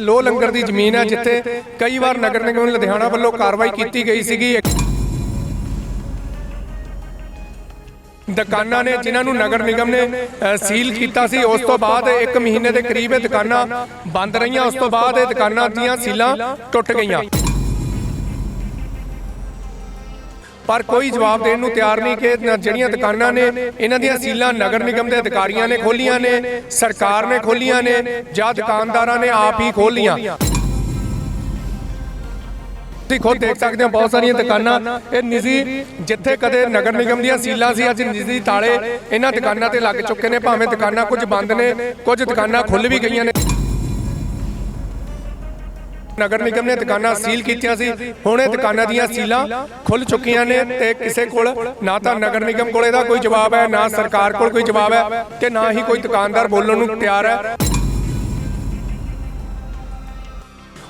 ਲੋ ਲੰਗਰ ਦੀ ਜ਼ਮੀਨ ਹੈ ਜਿੱਥੇ ਕਈ ਵਾਰ ਨਗਰ ਨਿਗਮ ਲੁਧਿਆਣਾ ਵੱਲੋਂ ਕਾਰਵਾਈ ਕੀਤੀ ਗਈ ਸੀਗੀ। ਦੁਕਾਨਾਂ ਨੇ ਜਿਨ੍ਹਾਂ ਨੂੰ ਨਗਰ ਨਿਗਮ ਨੇ ਅ, ਸੀਲ ਕੀਤਾ ਸੀ ਉਸ ਤੋਂ ਬਾਅਦ 1 ਮਹੀਨੇ ਦੇ ਕਰੀਬ ਇਹ ਦੁਕਾਨਾਂ ਬੰਦ ਰਹੀਆਂ ਉਸ ਤੋਂ ਬਾਅਦ ਇਹ ਦੁਕਾਨਾਂ ਦੀਆਂ ਸੀਲਾਂ ਟੁੱਟ ਗਈਆਂ। ਪਰ ਕੋਈ ਜਵਾਬ ਦੇਣ ਨੂੰ ਤਿਆਰ ਨਹੀਂ ਕਿ ਜਿਹੜੀਆਂ ਦੁਕਾਨਾਂ ਨੇ, ਇਹਨਾਂ ਦੀਆਂ ਸੀਲਾਂ ਨਗਰ ਨਿਗਮ ਦੇ ਅਧਿਕਾਰੀਆਂ ਨੇ ਖੋਲੀਆਂ ਨੇ, ਸਰਕਾਰ ਨੇ ਖੋਲੀਆਂ ਨੇ, ਜਾਂ ਦੁਕਾਨਦਾਰਾਂ ਨੇ ਆਪ ਹੀ ਖੋਲੀਆਂ। ਤੁਸੀਂ ਖੁਦ ਦੇਖ ਸਕਦੇ ਹੋ ਬਹੁਤ ਸਾਰੀਆਂ ਦੁਕਾਨਾਂ, ਇਹ ਨਿੱਜੀ, ਜਿੱਥੇ ਕਦੇ ਨਗਰ ਨਿਗਮ ਦੀਆਂ ਸੀਲਾਂ ਸੀ, ਅੱਜ ਨਿੱਜੀ ਤਾਲੇ ਇਹਨਾਂ ਦੁਕਾਨਾਂ ਤੇ ਲੱਗ ਚੁੱਕੇ ਨੇ, ਭਾਵੇਂ ਦੁਕਾਨਾਂ ਕੁਝ ਬੰਦ ਨੇ, ਕੁਝ ਦੁਕਾਨਾਂ ਖੁੱਲ ਵੀ ਗਈਆਂ ਨੇ। ਨਗਰ ਨਿਗਮ ਨੇ ਦੁਕਾਨਾਂ ਸੀਲ ਕੀਤੀਆਂ ਸੀ। ਹੁਣ ਇਹ ਦੁਕਾਨਾਂ ਦੀਆਂ ਸੀਲਾਂ ਖੁੱਲ ਚੁੱਕੀਆਂ ਨੇ ਤੇ ਕਿਸੇ ਕੋਲ ਨਾ ਤਾਂ ਨਗਰ ਨਿਗਮ ਕੋਲ ਇਹਦਾ ਕੋਈ ਜਵਾਬ ਹੈ, ਨਾ ਸਰਕਾਰ ਕੋਲ ਕੋਈ ਜਵਾਬ ਹੈ ਤੇ ਨਾ ਹੀ ਕੋਈ ਦੁਕਾਨਦਾਰ ਬੋਲਣ ਨੂੰ ਤਿਆਰ ਹੈ।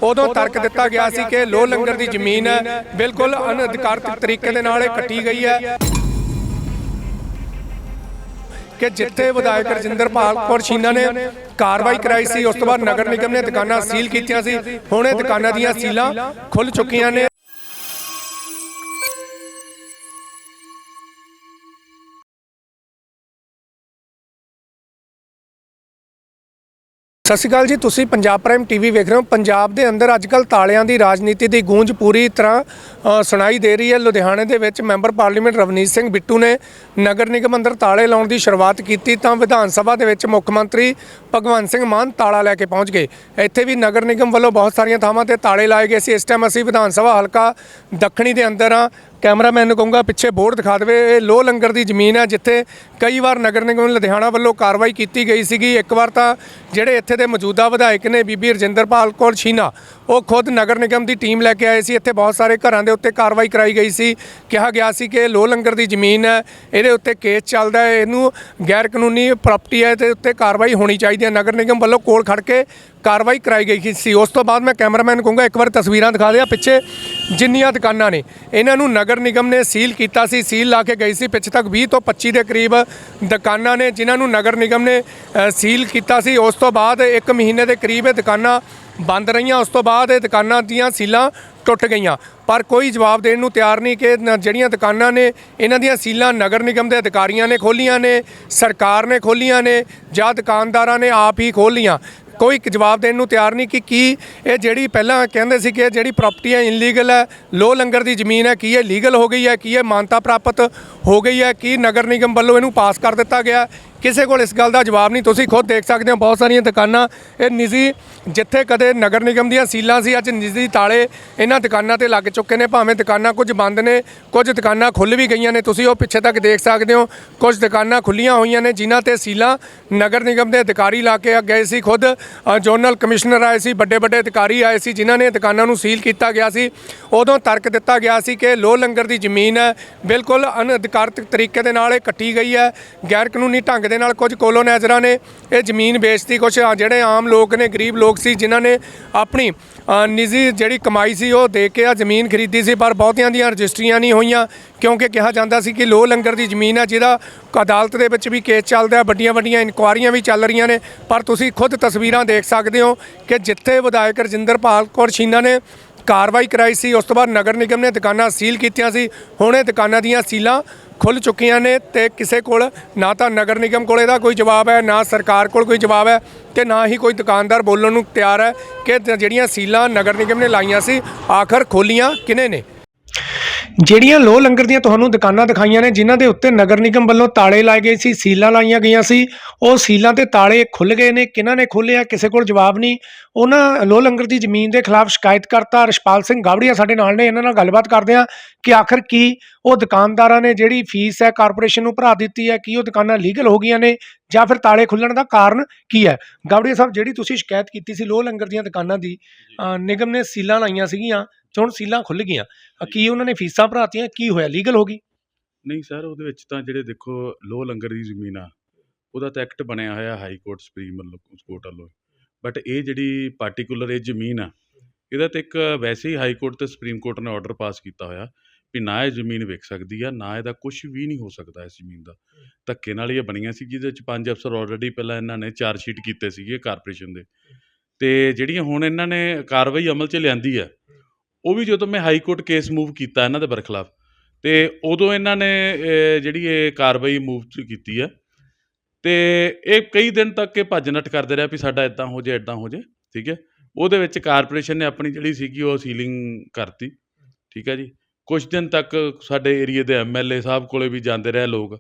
ਉਦੋਂ ਤਰਕ ਦਿੱਤਾ ਗਿਆ ਸੀ ਕਿ ਲੋਹ ਲੰਗਰ ਦੀ ਜ਼ਮੀਨ ਹੈ। ਬਿਲਕੁਲ ਅਨਅਧਿਕਾਰਤ ਤਰੀਕੇ ਦੇ ਨਾਲ ਇਹ ਕੱਟੀ ਗਈ ਹੈ। ਕਿ ਜਿੱਥੇ ਵਿਧਾਇਕ ਰਜਿੰਦਰਪਾਲ ਕੌਰ ਸ਼ੀਨਾ ਨੇ ਕਾਰਵਾਈ ਕਰਾਈ ਸੀ, ਉਸ ਤੋਂ ਬਾਅਦ ਨਗਰ ਨਿਗਮ ਨੇ ਦੁਕਾਨਾਂ ਸੀਲ ਕੀਤੀਆਂ ਸੀ। ਹੁਣ ਇਹ ਦੁਕਾਨਾਂ ਦੀਆਂ ਸੀਲਾਂ ਖੁੱਲ ਚੁੱਕੀਆਂ ਨੇ। ਸਤਿ ਸ਼੍ਰੀ ਅਕਾਲ ਜੀ, ਤੁਸੀਂ ਪੰਜਾਬ ਪ੍ਰਾਈਮ ਟੀਵੀ ਵੇਖ ਰਹੇ ਹੋ। ਪੰਜਾਬ ਦੇ ਅੰਦਰ ਅੱਜਕੱਲ ਤਾਲਿਆਂ ਦੀ ਰਾਜਨੀਤੀ ਦੀ ਗੂੰਜ ਪੂਰੀ ਤਰ੍ਹਾਂ ਸੁਣਾਈ ਦੇ ਰਹੀ ਹੈ। ਲੁਧਿਆਣੇ ਦੇ ਵਿੱਚ ਮੈਂਬਰ ਪਾਰਲੀਮੈਂਟ ਰਵਨੀਤ ਸਿੰਘ ਬਿੱਟੂ ਨੇ ਨਗਰ ਨਿਗਮ ਅੰਦਰ ਤਾਲੇ ਲਾਉਣ ਦੀ ਸ਼ੁਰੂਆਤ ਕੀਤੀ ਤਾਂ ਵਿਧਾਨ ਸਭਾ ਦੇ ਵਿੱਚ ਮੁੱਖ ਮੰਤਰੀ ਭਗਵੰਤ ਸਿੰਘ ਮਾਨ ਤਾਲਾ ਲੈ ਕੇ ਪਹੁੰਚ ਗਏ। ਇੱਥੇ ਵੀ ਨਗਰ ਨਿਗਮ ਵੱਲੋਂ ਬਹੁਤ ਸਾਰੀਆਂ ਥਾਵਾਂ ਤੇ ਤਾਲੇ ਲਾਏ ਗਏ ਸੀ। ਇਸ ਟਾਈਮ ਅਸੀਂ ਵਿਧਾਨ ਸਭਾ ਹਲਕਾ ਦੱਖਣੀ ਦੇ ਅੰਦਰ ਆ ਕੈਮਰਾਮੈਨ ਨੂੰ ਕਹੂੰਗਾ ਪਿੱਛੇ ਬੋਰਡ ਦਿਖਾ ਦੇਵੇ। ਇਹ ਲੋ ਲੰਗਰ ਦੀ ਜ਼ਮੀਨ ਹੈ ਜਿੱਥੇ ਕਈ ਵਾਰ ਨਗਰ ਨਿਗਮ ਲੁਧਿਆਣਾ ਵੱਲੋਂ ਕਾਰਵਾਈ ਕੀਤੀ ਗਈ ਸੀਗੀ। ਇੱਕ ਵਾਰ ਤਾਂ ਜਿਹੜੇ ਇੱਥੇ ਦੇ ਮੌਜੂਦਾ ਵਿਧਾਇਕ ਨੇ ਬੀਬੀ ਰਜਿੰਦਰਪਾਲ ਕੌਰ ਛੀਨਾ, ਉਹ ਖੁਦ ਨਗਰ ਨਿਗਮ ਦੀ ਟੀਮ ਲੈ ਕੇ ਆਏ ਸੀ। ਇੱਥੇ ਬਹੁਤ ਸਾਰੇ ਘਰਾਂ ਦੇ ਉੱਤੇ ਕਾਰਵਾਈ ਕਰਾਈ ਗਈ ਸੀ। ਕਿਹਾ ਗਿਆ ਸੀ ਕਿ ਇਹ ਲੋ ਲੰਗਰ ਦੀ ਜ਼ਮੀਨ ਹੈ, ਇਹਦੇ ਉੱਤੇ ਕੇਸ ਚੱਲਦਾ ਹੈ। ਇਹਨੂੰ ਗੈਰ ਕਾਨੂੰਨੀ ਪ੍ਰਾਪਰਟੀ ਹੈ ਤੇ ਉੱਤੇ ਕਾਰਵਾਈ ਹੋਣੀ ਚਾਹੀਦੀ ਹੈ। ਨਗਰ ਨਿਗਮ ਵੱਲੋਂ ਕੋਲ ਖੜ ਕੇ ਕਾਰਵਾਈ ਕਰਾਈ ਗਈ ਸੀ। ਉਸ ਤੋਂ ਬਾਅਦ ਮੈਂ ਕੈਮਰਾਮੈਨ ਨੂੰ ਕਹੂੰਗਾ ਇੱਕ ਵਾਰ ਤਸਵੀਰਾਂ ਦਿਖਾ ਦਿਆ ਪਿੱਛੇ ਜਿੰਨੀਆਂ ਦੁਕਾਨਾਂ ਨੇ। ਇਹਨਾਂ ਨੂੰ ਨਗਰ ਨਿਗਮ ਨੇ ਸੀਲ ਕੀਤਾ ਸੀ, ਸੀਲ ਲਾ ਕੇ ਗਈ ਸੀ। ਪਿੱਛੇ ਤੱਕ 20 ਤੋਂ 25 ਦੇ ਕਰੀਬ ਦੁਕਾਨਾਂ ਨੇ, ਜਿਨ੍ਹਾਂ ਨੂੰ ਨਗਰ ਨਿਗਮ ਨੇ ਸੀਲ ਕੀਤਾ ਸੀ। ਉਸ ਤੋਂ ਬਾਅਦ 1 ਮਹੀਨੇ ਦੇ ਕਰੀਬ ਇਹ ਦੁਕਾਨਾਂ ਬੰਦ ਰਹੀਆਂ। ਉਸ ਤੋਂ ਬਾਅਦ ਇਹ ਦੁਕਾਨਾਂ ਦੀਆਂ ਸੀਲਾਂ ਟੁੱਟ ਗਈਆਂ। ਪਰ ਕੋਈ ਜਵਾਬ ਦੇਣ ਨੂੰ ਤਿਆਰ ਨਹੀਂ ਕਿ ਜਿਹੜੀਆਂ ਦੁਕਾਨਾਂ ਨੇ, ਇਹਨਾਂ ਦੀਆਂ ਸੀਲਾਂ ਨਗਰ ਨਿਗਮ ਦੇ ਅਧਿਕਾਰੀਆਂ ਨੇ ਖੋਲੀਆਂ ਨੇ, ਸਰਕਾਰ ਨੇ ਖੋਲੀਆਂ ਨੇ ਜਾਂ ਦੁਕਾਨਦਾਰਾਂ ਨੇ ਆਪ ਹੀ ਖੋਲੀਆਂ ਕੋਈ ਇੱਕ ਜਵਾਬ ਦੇਣ ਨੂੰ ਤਿਆਰ ਨਹੀਂ ਕਿ ਕੀ ਇਹ ਜਿਹੜੀ ਪਹਿਲਾਂ ਕਹਿੰਦੇ ਸੀ ਕਿ ਇਹ ਜਿਹੜੀ ਪ੍ਰਾਪਰਟੀ ਹੈ ਇਨਲੀਗਲ ਹੈ ਲੋ ਲੰਗਰ ਦੀ ਜ਼ਮੀਨ ਹੈ, ਕੀ ਇਹ ਲੀਗਲ ਹੋ ਗਈ ਹੈ, ਕੀ ਇਹ ਮਾਨਤਾ ਪ੍ਰਾਪਤ ਹੋ ਗਈ ਹੈ, ਕੀ ਨਗਰ ਨਿਗਮ ਵੱਲੋਂ ਇਹਨੂੰ ਪਾਸ ਕਰ ਦਿੱਤਾ ਗਿਆ ਕਿਸੇ ਕੋਲ ਇਸ ਗੱਲ ਦਾ ਜਵਾਬ ਨਹੀਂ, ਤੁਸੀਂ ਖੁਦ ਦੇਖ ਸਕਦੇ ਹੋ, ਬਹੁਤ ਸਾਰੀਆਂ ਦੁਕਾਨਾਂ, ਇਹ ਨਿੱਜੀ, ਜਿੱਥੇ ਕਦੇ ਨਗਰ ਨਿਗਮ ਦੀਆਂ ਸੀਲਾਂ ਸੀ, ਅੱਜ ਨਿੱਜੀ ਤਾਲੇ ਇਹਨਾਂ ਦੁਕਾਨਾਂ ਤੇ ਲੱਗ ਚੁੱਕੇ ਨੇ, ਭਾਵੇਂ ਦੁਕਾਨਾਂ ਕੁਝ ਬੰਦ ਨੇ, ਕੁਝ ਦੁਕਾਨਾਂ ਖੁੱਲ ਵੀ ਗਈਆਂ ਨੇ, ਤੁਸੀਂ ਉਹ ਪਿੱਛੇ ਤੱਕ ਦੇਖ ਸਕਦੇ ਹੋ, ਕੁਝ ਦੁਕਾਨਾਂ ਖੁੱਲੀਆਂ ਹੋਈਆਂ ਨੇ, ਜਿਨ੍ਹਾਂ ਤੇ ਸੀਲਾਂ ਨਗਰ ਨਿਗਮ ਦੇ ਅਧਿਕਾਰੀ ਲਾ ਕੇ ਗਏ ਸੀ, ਖੁਦ ਜ਼ੋਨਲ ਕਮਿਸ਼ਨਰ ਆਏ ਸੀ ਵੱਡੇ ਵੱਡੇ ਅਧਿਕਾਰੀ ਆਏ ਸੀ, ਜਿਨ੍ਹਾਂ ਨੇ ਦੁਕਾਨਾਂ ਨੂੰ ਸੀਲ ਕੀਤਾ ਗਿਆ ਸੀ, ਉਦੋਂ ਤਰਕ ਦਿੱਤਾ ਗਿਆ ਸੀ ਕਿ ਲੋ ਲੰਗਰ ਦੀ ਜ਼ਮੀਨ ਹੈ, ਬਿਲਕੁਲ ਅਨਅਧਿਕਾਰਤ ਤਰੀਕੇ ਦੇ ਨਾਲ ਇਹ ਕੱਟੀ ਗਈ ਹੈ ਗੈਰ ਕਾਨੂੰਨੀ ਢੰਗ ਦੇ ਨਾਲ ਕੁਝ ਕੋਲੋਨਾਈਜ਼ਰਾਂ ਨੇ ਇਹ ਜ਼ਮੀਨ ਵੇਚਤੀ। ਕੁਝ ਜਿਹੜੇ ਆਮ ਲੋਕ ਨੇ, ਗਰੀਬ ਲੋਕ ਸੀ, ਜਿਨ੍ਹਾਂ ਨੇ ਆਪਣੀ ਨਿੱਜੀ ਜਿਹੜੀ ਕਮਾਈ ਸੀ, ਉਹ ਦੇ ਕੇ ਆ ਜ਼ਮੀਨ ਖਰੀਦੀ ਸੀ, ਪਰ ਬਹੁਤਿਆਂ ਦੀਆਂ ਰਜਿਸਟਰੀਆਂ ਨਹੀਂ ਹੋਈਆਂ, ਕਿਉਂਕਿ ਕਿਹਾ ਜਾਂਦਾ ਸੀ ਕਿ ਲੋ ਲੰਗਰ ਦੀ ਜ਼ਮੀਨ ਹੈ, ਜਿਹਦਾ ਅਦਾਲਤ ਦੇ ਵਿੱਚ ਵੀ ਕੇਸ ਚੱਲਦਾ ਵੱਡੀਆਂ ਵੱਡੀਆਂ ਇਨਕੁਆਰੀਆਂ ਵੀ ਚੱਲ ਰਹੀਆਂ ਨੇ, ਪਰ ਤੁਸੀਂ ਖੁਦ ਤਸਵੀਰਾਂ ਦੇਖ ਸਕਦੇ ਹੋ ਕਿ ਜਿੱਥੇ ਵਿਧਾਇਕ ਰਜਿੰਦਰਪਾਲ ਕੌਰ ਛੀਨਾ ਨੇ ਕਾਰਵਾਈ ਕਰਾਈ ਸੀ, ਉਸ ਤੋਂ ਬਾਅਦ ਨਗਰ ਨਿਗਮ ਨੇ ਦੁਕਾਨਾਂ ਸੀਲ ਕੀਤੀਆਂ ਸੀ। ਹੁਣ ਇਹ ਦੁਕਾਨਾਂ ਦੀਆਂ ਸੀਲਾਂ ਖੁੱਲ ਚੁੱਕੀਆਂ ਨੇ ਤੇ ਕਿਸੇ ਕੋਲ ਨਾ ਤਾਂ ਨਗਰ ਨਿਗਮ ਕੋਲ ਇਹਦਾ ਕੋਈ ਜਵਾਬ ਹੈ, ਨਾ ਸਰਕਾਰ ਕੋਲ ਕੋਈ ਜਵਾਬ ਹੈ ਤੇ ਨਾ ਹੀ ਕੋਈ ਦੁਕਾਨਦਾਰ ਬੋਲਣ ਨੂੰ ਤਿਆਰ ਹੈ ਕਿ ਜਿਹੜੀਆਂ ਸੀਲਾਂ ਨਗਰ ਨਿਗਮ ਨੇ ਲਾਈਆਂ ਸੀ, ਆਖਰ ਖੋਲੀਆਂ ਕਿਨੇ ਨੇ? ਜਿਹੜੀਆਂ ਲੋ ਲੰਗਰ ਦੀਆਂ ਤੁਹਾਨੂੰ ਦੁਕਾਨਾਂ ਦਿਖਾਈਆਂ ਨੇ, ਜਿਨ੍ਹਾਂ ਦੇ ਉੱਤੇ ਨਗਰ ਨਿਗਮ ਵੱਲੋਂ ਤਾਲੇ ਲਾਏ ਗਏ ਸੀ, ਸੀਲਾਂ ਲਾਈਆਂ ਗਈਆਂ ਸੀ। ਉਹ ਸੀਲਾਂ ਤੇ ਤਾਲੇ ਖੁੱਲ ਗਏ ਨੇ। ਕਿਹਨਾਂ ਨੇ ਖੋਲ੍ਹਿਆ? ਕਿਸੇ ਕੋਲ ਜਵਾਬ ਨਹੀਂ। ਉਹਨਾਂ ਲੋ ਲੰਗਰ ਦੀ ਜ਼ਮੀਨ ਦੇ ਖਿਲਾਫ ਸ਼ਿਕਾਇਤ ਕਰਤਾ। ਰਸ਼ਪਾਲ ਸਿੰਘ ਗਾਵੜੀਆ ਸਾਡੇ ਨਾਲ ਨੇ। ਇਹਨਾਂ ਨਾਲ ਗੱਲਬਾਤ ਕਰਦੇ ਹਾਂ ਕਿ ਆਖਰ ਕੀ ਉਹ ਦੁਕਾਨਦਾਰਾਂ ਨੇ ਜਿਹੜੀ ਫੀਸ ਹੈ, ਕਾਰਪੋਰੇਸ਼ਨ ਨੂੰ ਭਰਾ ਦਿੱਤੀ ਹੈ, ਕੀ ਉਹ ਦੁਕਾਨਾਂ ਲੀਗਲ ਹੋ ਗਈਆਂ ਨੇ ਜਾਂ ਫਿਰ ਤਾਲੇ ਖੁੱਲਣ ਦਾ ਕਾਰਨ ਕੀ ਹੈ? ਗਾਵੜੀਆ ਸਾਹਿਬ, ਜਿਹੜੀ ਤੁਸੀਂ ਸ਼ਿਕਾਇਤ ਕੀਤੀ ਸੀ ਲੋ ਲੰਗਰ ਦੀਆਂ ਦੁਕਾਨਾਂ ਦੀ ਨਿਗਮ ਨੇ ਸੀਲਾਂ ਲਾਈਆਂ ਸੀਗੀਆਂ। ਤੇ ਹੁਣ ਸੀਲਾਂ ਖੁੱਲ ਗਈਆਂ। ਅ, ਕੀ ਉਹਨਾਂ ਨੇ ਫੀਸਾਂ ਭਰਾਤੀਆਂ? ਕੀ ਹੋਇਆ? ਲੀਗਲ ਹੋ ਗਈ? ਨਹੀਂ ਸਰ ਉਹਦੇ ਵਿੱਚ ਤਾਂ ਜਿਹੜੇ ਦੇਖੋ ਲੋ ਲੰਗਰ ਦੀ ਜ਼ਮੀਨ ਆ ਉਹਦਾ ਤਾਂ ਐਕਟ ਬਣਿਆ ਹੋਇਆ ਹਾਈ ਕੋਰਟ ਸੁਪਰੀਮ ਵੱਲੋਂ ਉਸ ਕੋਰਟ ਵੱਲੋਂ। ਬਟ ਇਹ ਜਿਹੜੀ ਪਾਰਟਿਕੂਲਰ ਇਹ ਜ਼ਮੀਨ ਆ ਇਹਦਾ ਤੇ ਇੱਕ ਵੈਸੇ ਹੀ ਹਾਈ ਕੋਰਟ ਤੇ ਸੁਪਰੀਮ ਕੋਰਟ ਨੇ ਆਰਡਰ ਪਾਸ ਕੀਤਾ ਹੋਇਆ ਵੀ ਨਾ ਇਹ ਜ਼ਮੀਨ ਵਿਕ ਸਕਦੀ ਆ ਨਾ ਇਹਦਾ ਕੁਝ ਵੀ ਨਹੀਂ ਹੋ ਸਕਦਾ ਇਸ ਜ਼ਮੀਨ ਦਾ। ਧੱਕੇ ਨਾਲ ਹੀ ਇਹ ਬਣੀਆਂ ਸੀ ਜਿਹਦੇ ਵਿੱਚ ਪੰਜ ਅਫਸਰ ਆਲਰੇਡੀ ਪਹਿਲਾਂ ਇਹਨਾਂ ਨੇ ਚਾਰਜ ਸ਼ੀਟ ਕੀਤੇ ਸੀਗੇ ਕਾਰਪੋਰੇਸ਼ਨ ਦੇ। ਤੇ ਜਿਹੜੀਆਂ ਹੁਣ ਇਹਨਾਂ ਨੇ ਕਾਰਵਾਈ ਅਮਲ 'ਚ ਲਿਆਂਦੀ ਆ ਉਹ ਵੀ ਜਦੋਂ ਮੈਂ ਹਾਈ ਕੋਰਟ ਕੇਸ ਮੂਵ ਕੀਤਾ ਇਹਨਾਂ ਦੇ ਬਰਖਲਾਫ ਤੇ ਉਦੋਂ ਇਹਨਾਂ ਨੇ ਜਿਹੜੀ ਇਹ ਕਾਰਵਾਈ ਮੂਵ 'ਚ ਕੀਤੀ ਹੈ ਤੇ ਇਹ ਕਈ ਦਿਨ ਤੱਕ ਇਹ ਭੱਜ ਨੱਟ ਕਰਦੇ ਰਿਹਾ ਵੀ ਸਾਡਾ ਇਦਾਂ ਹੋ ਜਾਏ ਇਦਾਂ ਹੋ ਜਾਏ, ਠੀਕ ਹੈ? ਉਹਦੇ ਵਿੱਚ ਕਾਰਪੋਰੇਸ਼ਨ ਨੇ ਆਪਣੀ ਜਿਹੜੀ ਸੀਗੀ ਉਹ ਸੀਲਿੰਗ ਕਰਤੀ, ਠੀਕ ਹੈ ਜੀ? ਕੁਝ ਦਿਨ ਤੱਕ ਸਾਡੇ ਏਰੀਏ ਦੇ ਐਮਐਲਏ ਸਾਹਿਬ ਕੋਲੇ ਵੀ ਜਾਂਦੇ ਰਹੇ ਲੋਕ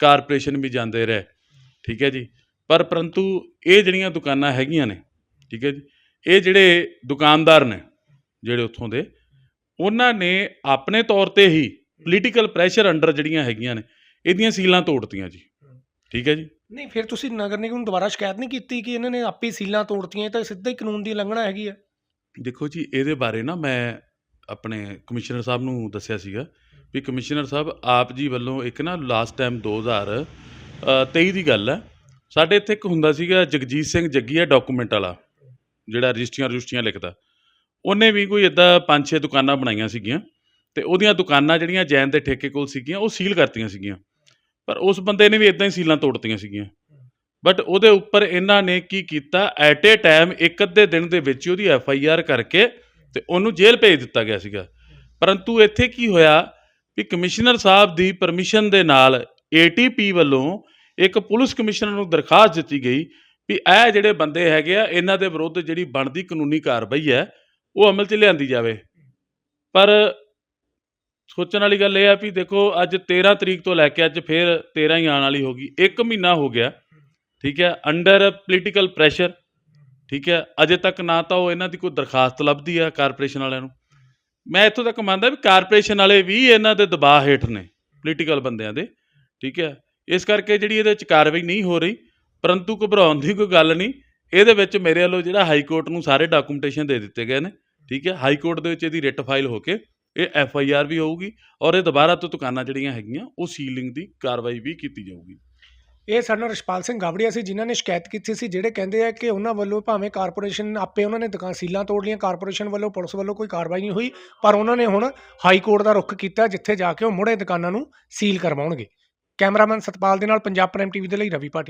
ਕਾਰਪੋਰੇਸ਼ਨ ਵੀ ਜਾਂਦੇ ਰਹੇ, ਠੀਕ ਹੈ ਜੀ? ਪਰ ਪਰੰਤੂ ਇਹ ਜਿਹੜੀਆਂ ਦੁਕਾਨਾਂ ਹੈਗੀਆਂ ਨੇ, ਠੀਕ ਹੈ ਜੀ? ਇਹ ਜਿਹੜੇ ਦੁਕਾਨਦਾਰ ਨੇ ਜਿਹੜੇ ਉੱਥੋਂ ਦੇ ਉਹਨਾਂ ਨੇ ਆਪਣੇ ਤੌਰ ਤੇ ਹੀ ਪੋਲੀਟੀਕਲ ਪ੍ਰੈਸ਼ਰ ਅੰਡਰ ਜਿਹੜੀਆਂ ਹੈਗੀਆਂ ਨੇ ਇਹਦੀਆਂ ਸੀਲਾਂ ਤੋੜਤੀਆਂ ਜੀ। ਠੀਕ ਹੈ ਜੀ? ਨਹੀਂ ਫਿਰ ਤੁਸੀਂ ਨਗਰ ਨਿਗਮ ਨੂੰ ਦੁਬਾਰਾ ਸ਼ਿਕਾਇਤ ਨਹੀਂ ਕੀਤੀ ਕਿ ਇਹਨਾਂ ਨੇ ਆਪੇ ਹੀ ਸੀਲਾਂ ਤੋੜਤੀਆਂ ਇਹ ਤਾਂ ਸਿੱਧਾ ਹੀ ਕਾਨੂੰਨ ਦੀ ਉਲੰਘਣਾ ਹੈਗੀ ਹੈ ਦੇਖੋ ਜੀ ਇਹਦੇ ਬਾਰੇ ਨਾ ਮੈਂ ਆਪਣੇ ਕਮਿਸ਼ਨਰ ਸਾਹਿਬ ਨੂੰ ਦੱਸਿਆ ਸੀਗਾ ਵੀ ਕਮਿਸ਼ਨਰ ਸਾਹਿਬ ਆਪ ਜੀ ਵੱਲੋਂ ਇੱਕ ਨਾ ਲਾਸਟ ਟਾਈਮ 2023 ਦੀ ਗੱਲ ਹੈ। ਸਾਡੇ ਇੱਥੇ ਇੱਕ ਹੁੰਦਾ ਸੀਗਾ ਜਗਜੀਤ ਸਿੰਘ ਜੱਗੀਆ ਡਾਕੂਮੈਂਟ ਵਾਲਾ ਜਿਹੜਾ ਰਜਿਸਟਰੀਆਂ ਰਜਿਸਟਰੀਆਂ ਲਿਖਦਾ। ਉਹਨੇ ਵੀ ਕੋਈ ਇਦਾਂ ਪੰਜ ਛੇ ਦੁਕਾਨਾਂ ਬਣਾਈਆਂ ਸੀਗੀਆਂ ਤੇ ਉਹਦੀਆਂ ਦੁਕਾਨਾਂ ਜਿਹੜੀਆਂ ਜੈਨ ਦੇ ਠੇਕੇ ਕੋਲ ਸੀਗੀਆਂ, ਉਹ ਸੀਲ ਕਰਤੀਆਂ ਸੀਗੀਆਂ। ਪਰ ਉਸ ਬੰਦੇ ਨੇ ਵੀ ਇਦਾਂ ਹੀ ਸੀਲਾਂ ਤੋੜਤੀਆਂ ਸੀਗੀਆਂ। ਬਟ ਉਹਦੇ ਉੱਪਰ ਇਹਨਾਂ ਨੇ ਕੀ ਕੀਤਾ? ਐਟ ਏ ਟਾਈਮ ਇੱਕ ਅੱਧੇ ਦਿਨ ਦੇ ਵਿੱਚ ਉਹਦੀ ਐਫ ਆਈ ਆਰ ਕਰਕੇ ਤੇ ਉਹਨੂੰ ਜੇਲ੍ਹ ਭੇਜ ਦਿੱਤਾ ਗਿਆ ਸੀਗਾ। ਪਰੰਤੂ ਇੱਥੇ ਕੀ ਹੋਇਆ ਵੀ ਕਮਿਸ਼ਨਰ ਸਾਹਿਬ ਦੀ ਪਰਮਿਸ਼ਨ ਦੇ ਨਾਲ ਏਟੀਪੀ ਵੱਲੋਂ ਇੱਕ ਪੁਲਿਸ ਕਮਿਸ਼ਨਰ ਨੂੰ ਦਰਖਾਸਤ ਦਿੱਤੀ ਗਈ ਵੀ ਇਹ ਜਿਹੜੇ ਬੰਦੇ ਹੈਗੇ ਆ, ਇਹਨਾਂ ਦੇ ਵਿਰੁੱਧ ਜਿਹੜੀ ਬਣਦੀ ਕਾਨੂੰਨੀ ਕਾਰਵਾਈ ਹੈ ਉਹ ਅਮਲ 'ਚ ਲਿਆਂਦੀ ਜਾਵੇ। ਪਰ ਸੋਚਣ ਵਾਲੀ ਗੱਲ ਇਹ ਆ ਵੀ ਦੇਖੋ, ਅੱਜ 13 ਤਰੀਕ ਤੋਂ ਲੈ ਕੇ ਅੱਜ ਫੇਰ 13 ਹੀ ਆਉਣ ਵਾਲੀ ਹੋ ਗਈ ਇੱਕ ਮਹੀਨਾ ਹੋ ਗਿਆ, ਠੀਕ ਹੈ ਅੰਡਰ ਪੋਲੀਟੀਕਲ ਪ੍ਰੈਸ਼ਰ ਠੀਕ ਹੈ, ਅਜੇ ਤੱਕ ਨਾ ਤਾਂ ਉਹ ਇਹਨਾਂ ਦੀ ਕੋਈ ਦਰਖਾਸਤ ਲੱਭਦੀ ਆ ਕਾਰਪੋਰੇਸ਼ਨ ਵਾਲਿਆਂ ਨੂੰ। ਮੈਂ ਇੱਥੋਂ ਤੱਕ ਮੰਨਦਾ ਵੀ ਕਾਰਪੋਰੇਸ਼ਨ ਵਾਲੇ ਵੀ ਇਹਨਾਂ ਦੇ ਦਬਾਅ ਹੇਠ ਨੇ ਪੋਲੀਟੀਕਲ ਬੰਦਿਆਂ ਦੇ, ਠੀਕ ਹੈ। ਇਸ ਕਰਕੇ ਜਿਹੜੀ ਇਹਦੇ ਵਿੱਚ ਕਾਰਵਾਈ ਨਹੀਂ ਹੋ ਰਹੀ, ਪਰੰਤੂ ਘਬਰਾਉਣ ਦੀ ਕੋਈ ਗੱਲ ਨਹੀਂ। ਇਹਦੇ ਵਿੱਚ ਮੇਰੇ ਵੱਲੋਂ ਜਿਹੜਾ ਹਾਈ ਕੋਰਟ ਨੂੰ ਸਾਰੇ ਡਾਕੂਮੈਂਟੇਸ਼ਨ ਦੇ ਦਿੱਤੇ ਗਏ ਨੇ, ਠੀਕ ਹੈ? ਹਾਈ ਕੋਰਟ ਦੇ ਵਿੱਚ ਇਹਦੀ ਰਿਟ ਫਾਈਲ ਹੋ ਕੇ ਇਹ ਐਫ ਆਈ ਆਰ ਵੀ ਹੋਊਗੀ ਔਰ ਇਹ ਦੁਬਾਰਾ ਤੋਂ ਦੁਕਾਨਾਂ ਜਿਹੜੀਆਂ ਹੈਗੀਆਂ, ਉਹ ਸੀਲਿੰਗ ਦੀ ਕਾਰਵਾਈ ਵੀ ਕੀਤੀ ਜਾਊਗੀ। ਇਹ ਸਾਡੇ ਨਾਲ ਰਿਸ਼ਪਾਲ ਸਿੰਘ ਗਾਵੜੀਆ ਸੀ, ਜਿਨ੍ਹਾਂ ਨੇ ਸ਼ਿਕਾਇਤ ਕੀਤੀ ਸੀ, ਜਿਹੜੇ ਕਹਿੰਦੇ ਆ ਕਿ ਉਹਨਾਂ ਵੱਲੋਂ ਭਾਵੇਂ ਕਾਰਪੋਰੇਸ਼ਨ, ਆਪੇ ਉਹਨਾਂ ਨੇ ਦੁਕਾਨ ਸੀਲਾਂ ਤੋੜ ਲਈਆਂ, ਕਾਰਪੋਰੇਸ਼ਨ ਵੱਲੋਂ, ਪੁਲਿਸ ਵੱਲੋਂ ਕੋਈ ਕਾਰਵਾਈ ਨਹੀਂ ਹੋਈ, ਪਰ ਉਹਨਾਂ ਨੇ ਹੁਣ ਹਾਈ ਕੋਰਟ ਦਾ ਰੁਖ ਕੀਤਾ, ਜਿੱਥੇ ਜਾ ਕੇ ਉਹ ਮੁੜੇ ਦੁਕਾਨਾਂ ਨੂੰ ਸੀਲ ਕਰਵਾਉਣਗੇ। ਕੈਮਰਾਮੈਨ ਸਤਪਾਲ ਦੇ ਨਾਲ ਪੰਜਾਬ ਪ੍ਰਾਈਮ ਟੀਵੀ ਦੇ ਲਈ ਰਵੀ ਭਾਟੀ